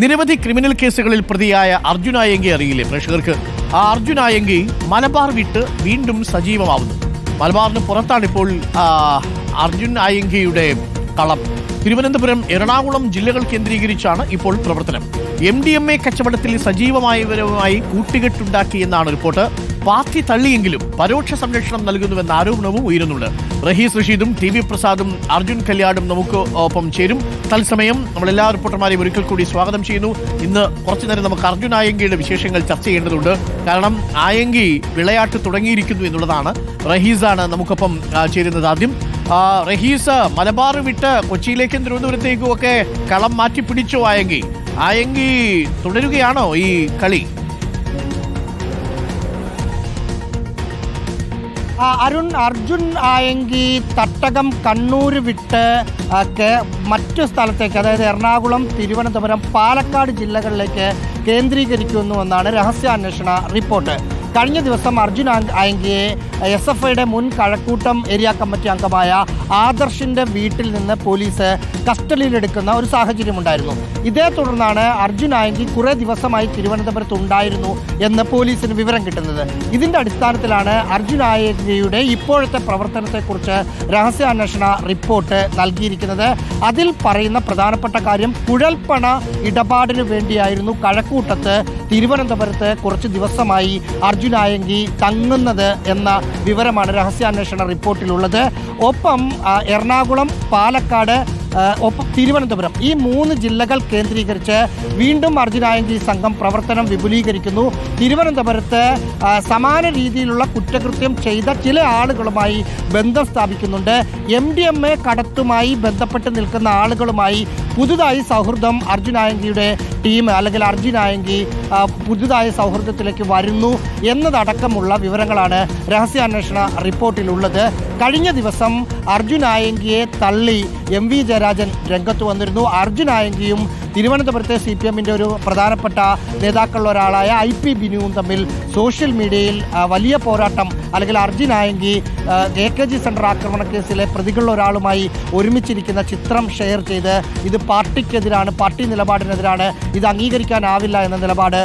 നിരവധി ക്രിമിനൽ കേസുകളിൽ പ്രതിയായ അർജുൻ ആയങ്കി അറിയില്ലേ പ്രേക്ഷകർക്ക്? ആ അർജുൻ ആയങ്കി മലബാർ വിട്ട് വീണ്ടും സജീവമാവുന്നു. മലബാറിന് പുറത്താണ് ഇപ്പോൾ അർജുൻ ആയങ്കിയുടെ കളം. തിരുവനന്തപുരം എറണാകുളം ജില്ലകൾ കേന്ദ്രീകരിച്ചാണ് ഇപ്പോൾ പ്രവർത്തനം. എം ഡി എം എ കച്ചവടത്തിൽ സജീവമായവരുമായി കൂട്ടുകെട്ടുണ്ടാക്കിയെന്നാണ് റിപ്പോർട്ട്. പാർട്ടി തള്ളിയെങ്കിലും പരോക്ഷ സംരക്ഷണം നൽകുന്നുവെന്ന ആരോപണവും ഉയരുന്നുണ്ട്. റഹീസ് റഷീദും ടി വി പ്രസാദും അർജുൻ കല്യാടും നമുക്ക് ഒപ്പം ചേരും. തത്സമയം നമ്മൾ എല്ലാ റിപ്പോർട്ടർമാരെയും ഒരിക്കൽ കൂടി സ്വാഗതം ചെയ്യുന്നു. ഇന്ന് കുറച്ചു നേരം നമുക്ക് അർജുൻ ആയങ്കിയുടെ വിശേഷങ്ങൾ ചർച്ച ചെയ്യേണ്ടതുണ്ട്. കാരണം ആയങ്കി വിളയാട്ട് തുടങ്ങിയിരിക്കുന്നു എന്നുള്ളതാണ്. റഹീസാണ് നമുക്കൊപ്പം ചേരുന്നത് ആദ്യം. റഹീസ് മലബാർ വിട്ട് കൊച്ചിയിലേക്കും തിരുവനന്തപുരത്തേക്കും ഒക്കെ കളം മാറ്റി പിടിച്ചു ആയങ്കി. ആയങ്കി തുടരുകയാണോ ഈ കളി? അരുൺ അർജുൻ ആയെങ്കി തട്ടകം കണ്ണൂർ വിട്ട് ഒക്കെ മറ്റു സ്ഥലത്തേക്ക് അതായത് എറണാകുളം തിരുവനന്തപുരം പാലക്കാട് ജില്ലകളിലേക്ക് കേന്ദ്രീകരിക്കുന്നുവെന്നാണ് രഹസ്യാന്വേഷണ റിപ്പോർട്ട്. കഴിഞ്ഞ ദിവസം അർജുൻ ആയങ്കിയെ എസ് എഫ് ഐയുടെ മുൻ കഴക്കൂട്ടം ഏരിയ കമ്മിറ്റി അംഗമായ ആദർശിന്റെ വീട്ടിൽ നിന്ന് പോലീസ് കസ്റ്റഡിയിലെടുക്കുന്ന ഒരു സാഹചര്യമുണ്ടായിരുന്നു. ഇതേ തുടർന്നാണ് അർജുൻ ആയങ്കി കുറേ ദിവസമായി തിരുവനന്തപുരത്ത് ഉണ്ടായിരുന്നു എന്ന് പോലീസിന് വിവരം കിട്ടുന്നത്. ഇതിന്റെ അടിസ്ഥാനത്തിലാണ് അർജുൻ ആയങ്കിയുടെ ഇപ്പോഴത്തെ പ്രവർത്തനത്തെക്കുറിച്ച് രഹസ്യാന്വേഷണ റിപ്പോർട്ട് നൽകിയിരിക്കുന്നത്. അതിൽ പറയുന്ന പ്രധാനപ്പെട്ട കാര്യം കുഴൽപ്പണ ഇടപാടിന് വേണ്ടിയായിരുന്നു കഴക്കൂട്ടത്ത് തിരുവനന്തപുരത്ത് കുറച്ച് ദിവസമായി അർജുൻ ആയങ്കി തങ്ങുന്നത് എന്ന വിവരമാണ് രഹസ്യാന്വേഷണ റിപ്പോർട്ടിലുള്ളത്. ഒപ്പം എറണാകുളം പാലക്കാട് ഒപ്പം തിരുവനന്തപുരം ഈ മൂന്ന് ജില്ലകൾ കേന്ദ്രീകരിച്ച് വീണ്ടും അർജുനായങ്കി സംഘം പ്രവർത്തനം വിപുലീകരിക്കുന്നു. തിരുവനന്തപുരത്ത് സമാന രീതിയിലുള്ള കുറ്റകൃത്യം ചെയ്ത ചില ആളുകളുമായി ബന്ധം സ്ഥാപിക്കുന്നുണ്ട്. എം ഡി എം എ കടത്തുമായി ബന്ധപ്പെട്ട് നിൽക്കുന്ന ആളുകളുമായി പുതുതായി സൗഹൃദം അർജുനായങ്കിയുടെ ടീം അല്ലെങ്കിൽ അർജുനായെങ്കിൽ പുതുതായ സൗഹൃദത്തിലേക്ക് വരുന്നു എന്നതടക്കമുള്ള വിവരങ്ങളാണ് രഹസ്യാന്വേഷണ റിപ്പോർട്ടിലുള്ളത്. കഴിഞ്ഞ ദിവസം അർജുൻ തള്ളി എം വി ജയരാജൻ രംഗത്ത് വന്നിരുന്നു. അർജുൻ ആയങ്കിയും തിരുവനന്തപുരത്തെ സി പി എമ്മിന്റെ ഒരു പ്രധാനപ്പെട്ട നേതാക്കളിൽ ഒരാളായ ഐ പി ബിനുവും തമ്മിൽ സോഷ്യൽ മീഡിയയിൽ വലിയ പോരാട്ടം അല്ലെങ്കിൽ Arjun Ayanki A K G centre ആക്രമണ കേസിലെ പ്രതികളിൽ ഒരാളുമായി ഒരുമിച്ചിരിക്കുന്ന ചിത്രം ഷെയർ ചെയ്ത് ഇത് പാർട്ടിക്കെതിരാണ് പാർട്ടി നിലപാടിനെതിരാണ് ഇത് അംഗീകരിക്കാനാവില്ല എന്ന നിലപാട്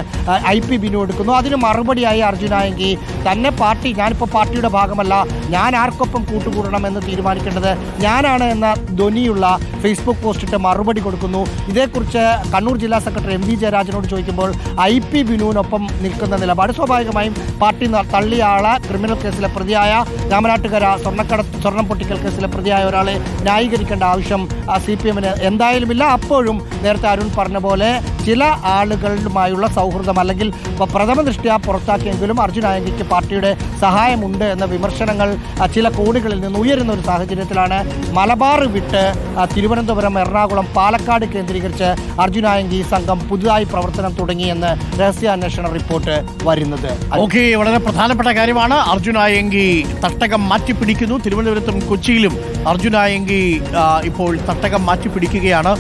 ഐ പി ബിനു എടുക്കുന്നു. അതിന് മറുപടിയായി അർജുൻ ആയങ്കി തന്നെ പാർട്ടി ഞാനിപ്പോൾ പാർട്ടിയുടെ ഭാഗമല്ല ഞാൻ ആർക്കൊപ്പം കൂട്ടുകൂടണം എന്ന് തീരുമാനിക്കേണ്ടത് ഞാനാണ് എന്ന ധ്വനിയുള്ള ഫേസ്ബുക്ക് പോസ്റ്റിട്ട് മറുപടി കൊടുക്കുന്നു. ഇതേക്കുറിച്ച് കണ്ണൂർ ജില്ലാ സെക്രട്ടറി എം വി ജയരാജനോട് ചോദിക്കുമ്പോൾ ഐ പി ബിനുവിനൊപ്പം നിൽക്കുന്ന നിലപാട്. സ്വാഭാവികമായും പാർട്ടി തള്ളിയാളെ ക്രിമിനൽ കേസിലെ പ്രതിയായ രാമനാട്ടുകര സ്വർണക്കട സ്വർണം പൊട്ടിക്കൽ കേസിലെ പ്രതിയായ ഒരാളെ ന്യായീകരിക്കേണ്ട ആവശ്യം സി പി എമ്മിന് എന്തായാലുമില്ല. അപ്പോഴും നേരത്തെ അരുൺ പറഞ്ഞ പോലെ ചില ആളുകളുമായുള്ള സൗഹൃദം അല്ലെങ്കിൽ പ്രഥമ ദൃഷ്ടിയാ പുറത്താക്കിയെങ്കിലും അർജുൻ ആയങ്കിക്ക് പാർട്ടിയുടെ സഹായമുണ്ട് എന്ന വിമർശനങ്ങൾ ചില കോണുകളിൽ നിന്ന് ഉയരുന്ന ഒരു സാഹചര്യത്തിലാണ് മലബാർ വിട്ട് ആ, തിരുവനന്തപുരം എറണാകുളം പാലക്കാട് കേന്ദ്രീകരിച്ച് അർജുനായങ്കി സംഘം പുതുതായി പ്രവർത്തനം തുടങ്ങിയെന്ന് രഹസ്യാന്വേഷണ റിപ്പോർട്ട് വരുന്നത്. ഓക്കെ വളരെ പ്രധാനപ്പെട്ട കാര്യമാണ്. അർജുനായങ്കി തട്ടകം മാറ്റിപ്പിടിക്കുന്നു. തിരുവനന്തപുരത്തും കൊച്ചിയിലും അർജുനായങ്കി ഇപ്പോൾ തട്ടകം മാറ്റിപ്പിടിക്കുകയാണ്.